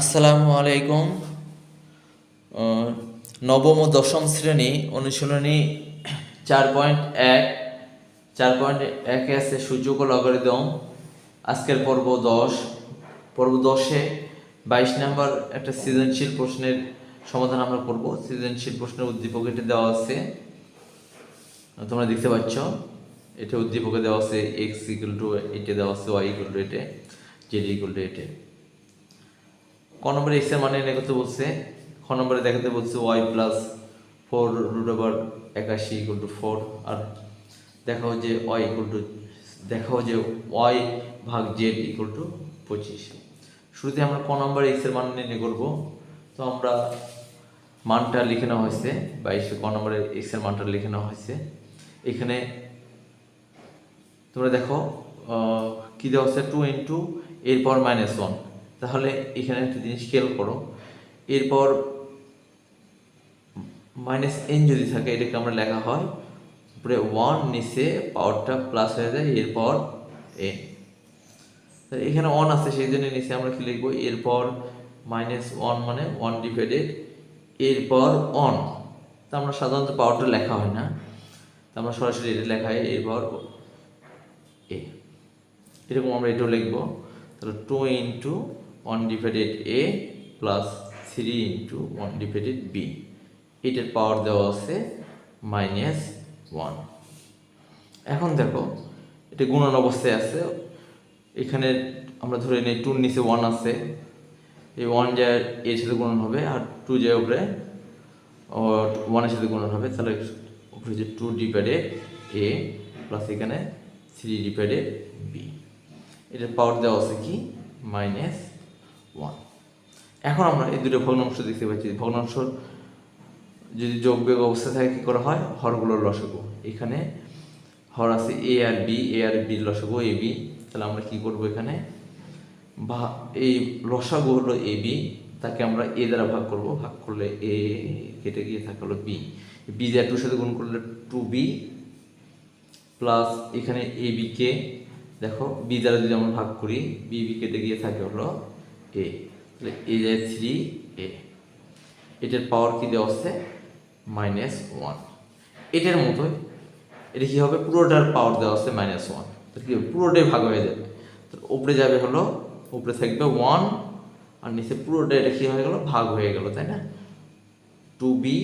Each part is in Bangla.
আসসালামু আলাইকুম। নবম ও দশম শ্রেণি অনুশীলনী চার পয়েন্ট এক। চার পয়েন্ট একে আছে ও লগারিদম আজকের পর্ব দশ। পর্ব দশে বাইশ নাম্বার একটা সৃজনশীল প্রশ্নের সমাধান আমরা করব। সৃজনশীল প্রশ্নের উদ্দীপক এটা দেওয়া আছে। তোমরা দেখতে পাচ্ছ, এটা উদ্দীপকে দেওয়া আছে এক্স ইকুয়াল টু এটে দেওয়া আছে Y equal to eight Z equal to eight ক নম্বরে এক্সের মানে নির্ণয় করতে বলছে, খ নম্বরে দেখাতে বলছে y plus four root over একাশি ইকুয়াল টু ফোর, আর দেখাও যে ওয়াই ইকুয়াল টু, দেখাও যে ওয়াই ভাগ জেড ইকুয়াল টু পঁচিশ। শুরুতে আমরা ক নম্বরে এক্সের মান নির্ণয় করব, তো আমরা মানটা লিখে নেওয়া হয়েছে, বাইশে, ক নম্বরে এক্সের মানটা লিখে নেওয়া হয়েছে। এখানে তোমরা দেখো কি দেওয়া আছে টু ইন্টু এরপর মাইনাস ওয়ান তাহলে এখানে একটা জিনিস খেয়াল করো। এরপর মাইনাস এন যদি থাকে, এটাকে আমরা লেখা হয় উপরে ওয়ান নিচে পাওয়ারটা প্লাস হয়ে যায়, এরপর এন এখানে ওয়ান আছে সেই জন্য নিচে আমরা কি লিখব? এরপর মাইনাস ওয়ান মানে ওয়ান ডিভাইডেড এরপর অন তা আমরা সাধারণত পাওয়ারটা লেখা হয় না। তা আমরা সরাসরি এটা লেখা হয়, এরপর এ এরকম আমরা এটাও লিখব। তাহলে two into one divided a plus three into one divided b এটার পাওয়ার দেওয়া আছে মাইনাস ওয়ান এখন দেখো, এটা গুণন অবস্থায় আছে। এখানে আমরা ধরে নিই টুর নিচে ওয়ান আছে। এই ওয়ান যায় এর সাথে গুণন হবে আর টু যায় উপরে ওয়ানের সাথে গুণন হবে। তাহলে উপরে যে টু ডিভাইডেড এ প্লাস এখানে থ্রি ডিভাইডেড বি এটার পাওয়ার দেওয়া আছে কি? মাইনাস ওয়ান এখন আমরা এই দুটো ভগ্নাংশ দেখতে পাচ্ছি। ভগ্নাংশ যদি যোগ বিয়োগ অবস্থায় থাকে, কী করা হয়? হরগুলোর লসগু। এখানে হর আছে A R B A R B লসগু A B তাহলে আমরা কি করব এখানে? বা এই লসাগু হলো এ বি তাকে আমরা এ দ্বারা ভাগ করব। ভাগ করলে এ কেটে গিয়ে থাকে হলো বি বি যা টুর সাথে গুণ করলে টু বি প্লাস এখানে এ বিকে দেখো বি দ্বারা যদি আমরা ভাগ করি বি বি কেটে গিয়ে থাকে হলো এ তাহলে এ যায় থ্রি এ এটার পাওয়ার কি দেওয়া আছে মাইনাস ওয়ান এটার মতোই, এটা কী হবে? পুরোটার পাওয়ার দেওয়া আছে মাইনাস ওয়ান তাহলে কি হবে? পুরোটাই ভাগ হয়ে যাবে। উপরে যাবে হলো, উপরে থাকবে ওয়ান আর নিচে পুরোটা এটা কী হয়ে গেল? ভাগ হয়ে গেল, তাই না? Two b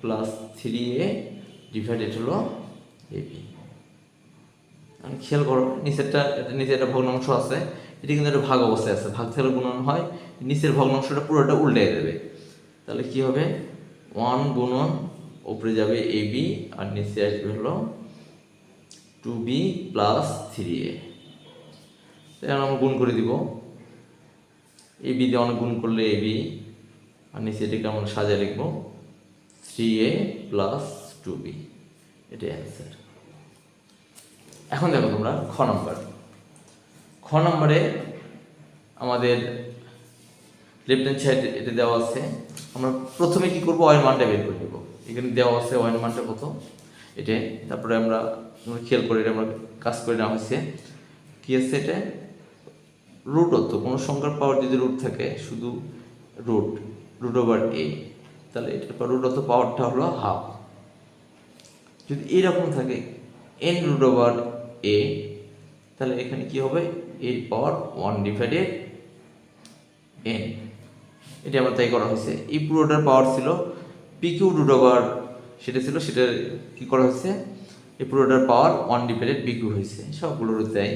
plus three a divided হলো এ বি খেয়াল করো, নিচেরটা নিচে একটা ভগ্নাংশ আছে। এটি কিন্তু একটা ভাগ অবস্থায় আছে। ভাগ থেকে গুণন হয়, নিচের ভগ্নাংশটা পুরোটা উল্টে দেবে। তাহলে কি হবে? ওয়ান গুণন, উপরে যাবে এ বি আর নিচে আসবে হলো two b plus three a আমরা গুণ করে দিব। এ বি দিয়ে অনেক গুণ করলে এ বি আর নিচে এটাকে আমরা সাজা লিখব three a plus two b এটাই অ্যান্সার এখন দেখো তোমরা খ নম্বর নম্বরে আমাদের লেফট হ্যান্ড সাইড এটা দেওয়া আছে। আমরা প্রথমে কি করব? অয়েল মানটা বের করে দেবো এখানে দেওয়া আছে অয়েল মানটা কত এটা, তারপরে আমরা খেয়াল করে আমরা কাজ করে নেওয়া হয়েছে। কি আছে এটা? রুট হতো কোনো সংখ্যার পাওয়ার যদি রুট থাকে, শুধু রুট রুট ওভার এ তাহলে এটার পর রুট হতো পাওয়ারটা হলো হাফ যদি এরকম থাকে এন রুট ওভার এ তাহলে এখানে কি হবে? এর পাওয়ার ওয়ান ডিভাইডেড এন এটা আমার তাই করা হয়েছে। এই পুরোটার পাওয়ার ছিল পি কিউ রুট ওভার সেটা ছিল, সেটা কি করা হয়েছে? এই পুরোটার power one divided b q হয়েছে। সবগুলোর তাই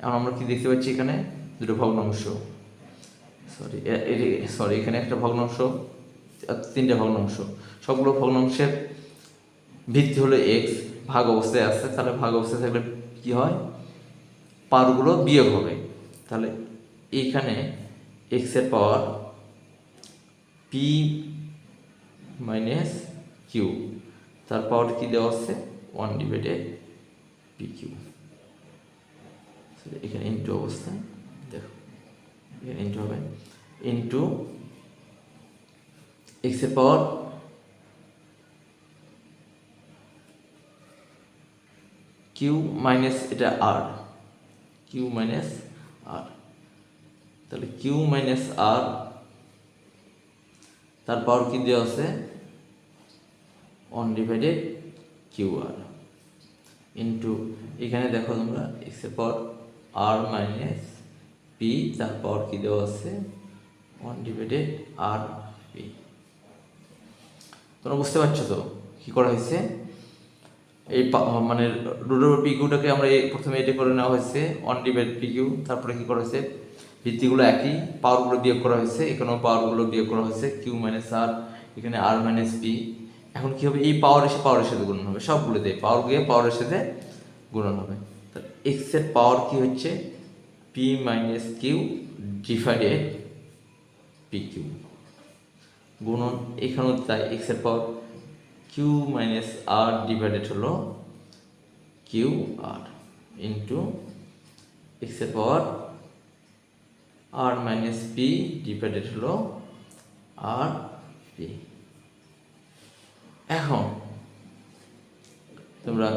এখন আমরা কি দেখতে পাচ্ছি এখানে? দুটো ভগ্নাংশ। সরি সরি এখানে একটা ভগ্নাংশ তিনটা ভগ্নাংশ। সবগুলো ভগ্নাংশের ভিত্তি হলো এক্স ভাগ অবস্থায় আছে, তাহলে ভাগ অবস্থায় থাকলে কি হয়? পাওয়ারগুলো বিয়োগ হবে। তাহলে এইখানে এক্সের পাওয়ার পি মাইনাস কিউ তার পাওয়ার কি দেওয়া আছে ওয়ান ডিভাইডেড পি কিউ এখানে ইন্টু অবস্থায় দেখো, এখানে ইন্টু হবে। ইন্টু এক্সের পাওয়ার কিউ মাইনাস এটা আর কিউ মাইনাস আর তাহলে কিউ মাইনাস আর তার পাওয়ার কি দেওয়া আছে? One divided q r into এখানে দেখো তোমরা এক্সের পাওয়ার আর মাইনাস পি তার পাওয়ার কি দেওয়া আছে? ওয়ান ডিভাইডেড আর পি তোমরা বুঝতে পারছ তো কি করা হয়েছে? এই মানে রুট ওভার পি কিউটাকে আমরা প্রথমে এটা করে নেওয়া হয়েছে ওয়ান ডিভাইড পি কিউ তারপরে কী করা হয়েছে? ভিত্তিগুলো একই পাওয়ারগুলো বিয়োগ করা হয়েছে, এখানেও পাওয়ারগুলো বিয়োগ করা হয়েছে কিউ মাইনাস আর এখানে আর মাইনাস পি এখন কী হবে? এই পাওয়ার এসে পাওয়ারের সাথে গুণন হবে, সবগুলো দিয়ে পাওয়ার গিয়ে পাওয়ারের সাথে গুণন হবে। তাহলে এক্সের পাওয়ার কি হচ্ছে? P minus q divided p q গুণন, এখানেও তাই এক্সের power q minus r divided হলো কিউ আর ইন্টু এক্সের power r minus p divided হলো আর পি এখন তোমরা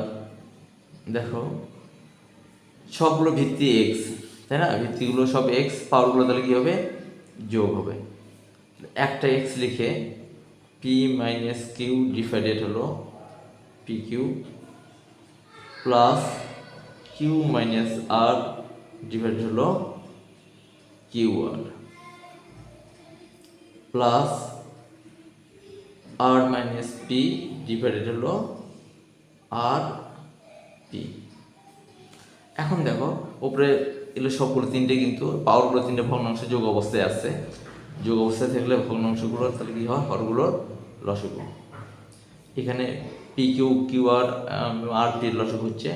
দেখো, সবগুলো ভিত্তি এক্স তাই না? ভিত্তিগুলো সব এক্স পাওয়ারগুলো তাহলে কী হবে? যোগ হবে। একটা এক্স লিখে পি মাইনাস কিউ ডিভাইডেড হলো p q plus q minus r divided হলো q r plus r minus p divided হলো আর পি এখন দেখো, উপরে এগুলো সবগুলো তিনটে কিন্তু পাওয়ারগুলো তিনটে ভগ্নাংশ যোগ অবস্থায় আছে। যোগ অবস্থায় থাকলে ভগ্নাংশগুলো তাহলে কী হয়? হরগুলোর লসগু এখানে p q q r r পির লসক হচ্ছে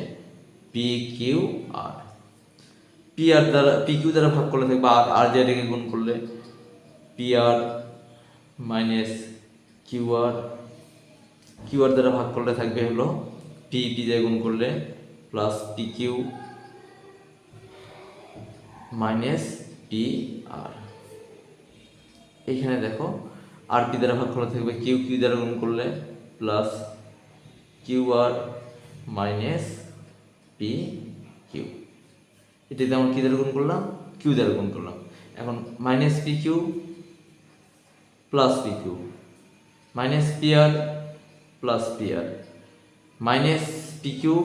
p q r p r দ্বারা পি কিউ দ্বারা ভাগ করলে থাকবে আর আর যেটাকে গুণ করলে p r minus q r q r দ্বারা ভাগ করলে থাকবে হলো পি পি দিয়ে গুণ করলে plus p q minus p r এইখানে দেখো, আর পি দ্বারা ভাগ করলে থাকবে? কিউ কিউ দ্বারা গুণ করলে plus q r minus p q. এটাতে আমরা কী দ্বারা গুণ করলাম? কিউ দ্বারা গুণ করলাম। এখন minus p q plus p q. Minus p r plus p r minus p q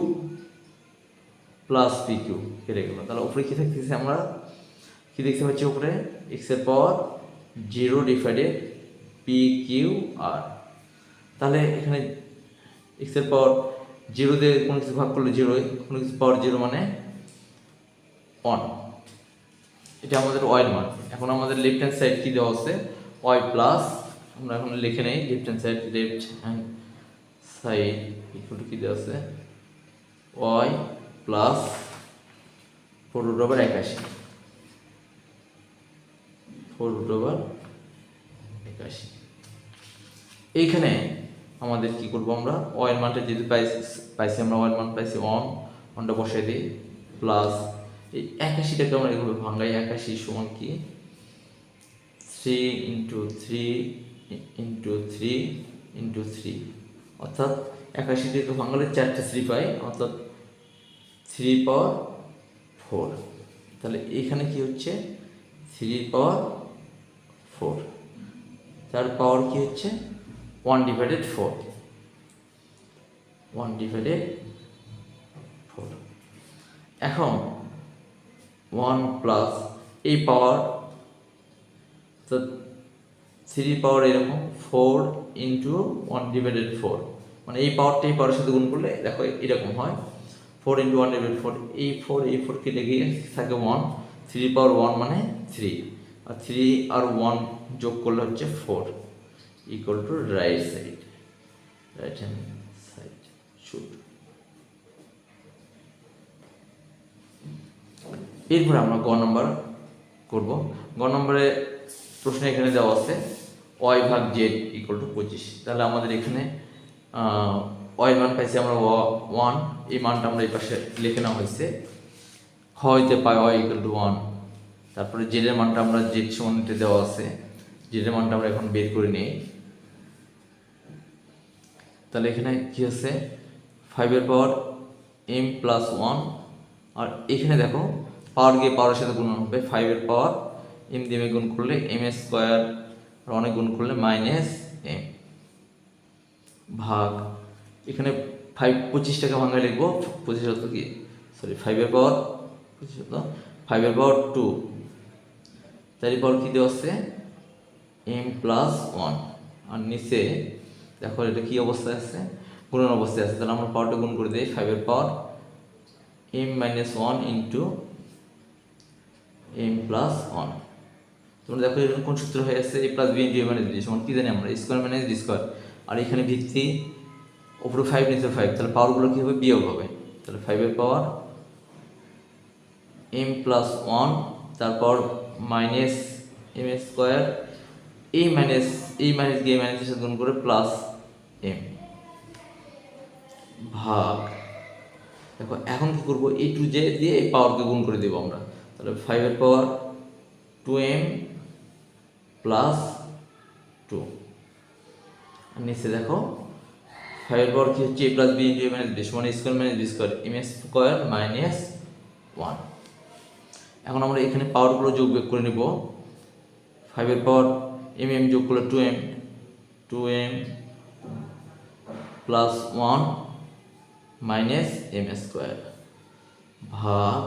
plus p q. কেটে গেল। তাহলে উপরে কী থাকতেছে আমরা? কী দেখতে পাচ্ছি উপরে? এক্সের power zero divided p q r তাহলে এখানে এক্সের পাওয়ার জিরো দিয়ে কোনো কিছু ভাগ করলে জিরো কোনো কিছু পাওয়ার জিরো মানে অন এটা আমাদের ওয়াইয়ের মান। এখন আমাদের লেফট হ্যান্ড সাইড কী দেওয়া আছে? ওয়াই প্লাস আমরা এখন লিখে নেই left hand side left hand side equal কী দেওয়া আছে? Y plus four root over একাশি। ফোর রুট ওভার একাশি। এইখানে আমাদের কি করব আমরা? ওয়াইয়ের মানটা যেহেতু পাইছি পাইছি আমরা ওয়াইয়ের মান পাইছি অন অনটা বসাই দিই প্লাস এই একাশিটাকে আমরা এভাবে ভাঙাই, একাশি সমান কি? Three into three into three into three অর্থাৎ একাশিটাকে ভাঙালে চারটে থ্রি পাই, অর্থাৎ থ্রি পাওয়ার ফোর তাহলে এখানে কি হচ্ছে? থ্রি পাওয়ার ফোর তার পাওয়ার কি হচ্ছে? One divided four one divided four এখন ওয়ান প্লাস এই পাওয়ার তো থ্রি পাওয়ার এরকম four into one divided four মানে এই পাওয়ারটা এই পাওয়ারের সাথে গুণ করলে, দেখো এরকম হয়। Four into one divide four এই ফোর এই ফোর কেটে গিয়ে থাকে ওয়ান থ্রি পাওয়ার ওয়ান মানে থ্রি আর থ্রি আর ওয়ান যোগ করলে হচ্ছে four equal to right side right hand side shoot এরপর আমরা গ নম্বর করব। গ নম্বরে প্রশ্ন এখানে দেওয়া আছে ওয়াই ভাগ জেড ইকুয়াল টু পঁচিশ। তাহলে আমাদের এখানে ওয়াই মান পাইছি আমরা ওয়ান এই মানটা আমরা এই পাশে লিখে নেওয়া হয়েছে। হইতে পাই ওয়াই ইকুয়াল টু ওয়ান তারপরে জেডের মানটা আমরা জেড সমান এটা দেওয়া আছে। জেডের মানটা আমরা এখন বের করে নিই। তাহলে এখানে কি হচ্ছে ফাইভের পাওয়ার এম প্লাস ওয়ান আর এখানে দেখো পাওয়ার গিয়ে পাওয়ারের সাথে গুণ হবে। ফাইভের পাওয়ার এম দিয়ে গুণ করলে এম স্কোয়ার আর অনেক গুণ করলে মাইনাস এম ভাগ, এখানে ফাইভ পঁচিশ টাকা ভাঙা লিখব। পঁচিশ হতো কি? সরি ফাইভের পাওয়ার পঁচিশ হতো ফাইভের পাওয়ার টু চারি পাওয়ার কী দেওয়া আছে? এম প্লাস ওয়ান আর নিচে, দেখো এটা কি অবস্থায় আছে? গুণন অবস্থায় আছে। তাহলে আমরা পাওয়ারটা গুণ করে দিই ফাইভের power m minus one into m plus one তোমরা দেখো এরকম কোন সূত্র হয়ে আসছে a plus b into a minus b সমান কী জানি আমরা? স্কোয়ার মাইনাস বি স্কোয়ার আর এখানে ভিত্তি উপরে ফাইভ নিচে ফাইভ তাহলে পাওয়ারগুলো কী হবে? বিয়োগ হবে। তাহলে ফাইভের পাওয়ার এম প্লাস ওয়ান তারপর মাইনাস এম স্কোয়ার এই মাইনাস এই মাইনাস দিয়ে মাইনাসের সাথে গুণ করে প্লাস এম ভাগ। দেখো, এখন কি করব? এই টু জে দিয়ে এই পাওয়ারকে গুণ করে দেবো আমরা। তাহলে ফাইভের power two m plus two নিচে দেখো ফাইভের পাওয়ার কি হচ্ছে? A plus b into a minus b সমান square minus b square m square minus one এখন আমরা এখানে পাওয়ারগুলো যোগ বিয়োগ করে নেব। ফাইভের পাওয়ার এম এম যোগ করলে two m two m plus one minus m square ভাগ,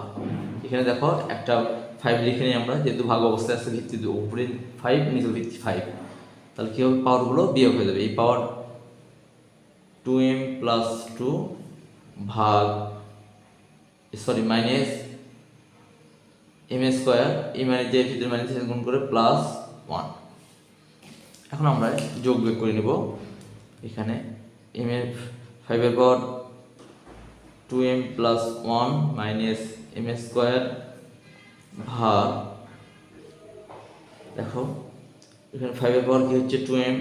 এখানে দেখো একটা ফাইভ লিখে নিই আমরা, যেহেতু ভাগ অবস্থায় আছে, ভিত্তি উপরে ফাইভ নিচে ভিত্তি ফাইভ তাহলে কী হবে? পাওয়ারগুলো বিয়োগ হয়ে যাবে। এই power two m plus two ভাগ সরি মাইনাস এম স্কোয়ার এই মানে যে ভিতরে মাইনাস গুণ করে প্লাস ওয়ান এখন আমরা যোগ বিয়োগ করে নেব। এখানে এম এর ফাইভের power two m plus one minus m square ভাগ, দেখো, এখানে ফাইভের পাওয়ার কি হচ্ছে টু এম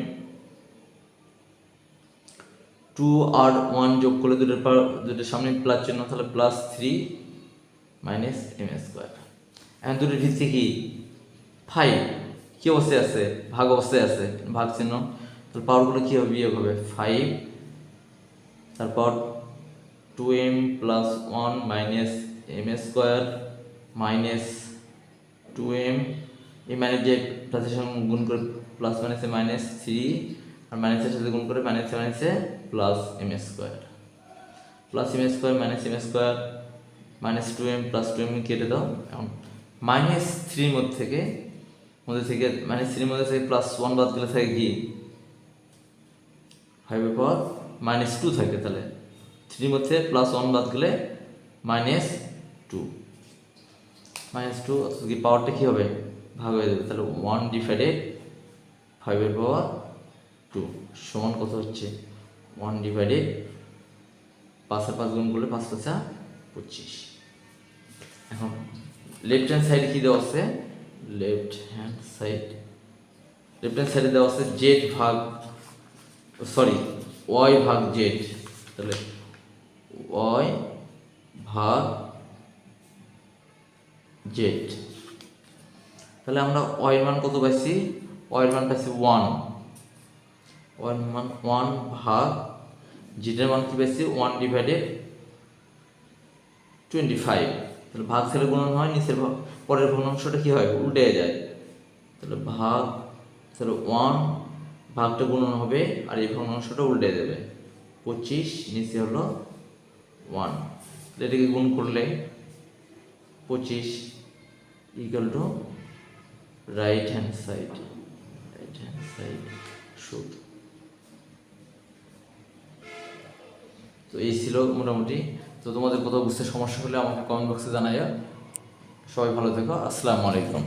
টু আর ওয়ান যোগ করলে দুটোর পাওয়ার দুটোর সামনে প্লাস চিহ্ন তাহলে plus three minus m square. দুটোর ভিত্তি কি? ফাইভ কি অবস্থায় আছে? ভাগ অবস্থায় আছে। ভাগ চিহ্ন। তাহলে পাওয়ারগুলো কী হবে? বিয়োগ হবে। ফাইভ। তারপর two m plus one minus m square minus two m এই মাইনাস যে প্লাসের সঙ্গে গুণ করে প্লাস মাইনাসে মাইনাস থ্রি আর মাইনাসের সাথে গুণ করে মাইনাসে মাইনাসে plus m square plus m square minus m square minus two m plus two m কেটে দাও। এখন মাইনাস থ্রির মধ্যে থেকে মধ্যে থেকে, মাইনাস থ্রির মধ্যে থেকে প্লাস ওয়ান বাদ দিলে থাকে কি? ফাইভের পর মাইনাস টু থাকে তাহলে। থ্রির মধ্যে প্লাস ওয়ান বাদ গেলে মাইনাস টু মাইনাস টু অর্থাৎ কি পাওয়ারটা কী হবে? ভাগ হয়ে যাবে। তাহলে ওয়ান ডিভাইডেড ফাইভের পাওয়ার টু সমান কত হচ্ছে? ওয়ান ডিভাইডেড পাঁচের পাঁচ গুণ করলে পাঁচ পাঁচা পঁচিশ। এখন লেফট হ্যান্ড সাইডে কী দেওয়া আছে? Left hand side left hand সাইডে দেওয়া আছে জেড ভাগ সরি ওয়াই ভাগ জেড তাহলে ওয়াই ভাগ জেড তাহলে আমরা ওয়াইয়ের মান কত পাইছি? ওয়াইয়ের মান পাইছি ওয়ান ওয়ান মান ওয়ান ভাগ জেডের মান কি পাইছি? ওয়ান ডিভাইডেড টোয়েন্টি ফাইভ তাহলে ভাগ ছেলে গুণন হয়, নিচের পরের ভগ্নাংশটা কী হয়? উল্টে যায়। তাহলে ভাগ তাহলে ওয়ান ভাগটা গুণন হবে, আর এই ভগ্নাংশটা উল্টে যাবে পঁচিশ, নিচে হলো ওয়ান এটাকে গুণ করলে পঁচিশ equal to right hand side right hand side shoot তো এই ছিল মোটামুটি তো তোমাদের কোথাও বুঝতে সমস্যা হলে আমাকে কমেন্ট বক্সে জানাইয়া সবাই ভালো থেকো। আসসালামু আলাইকুম।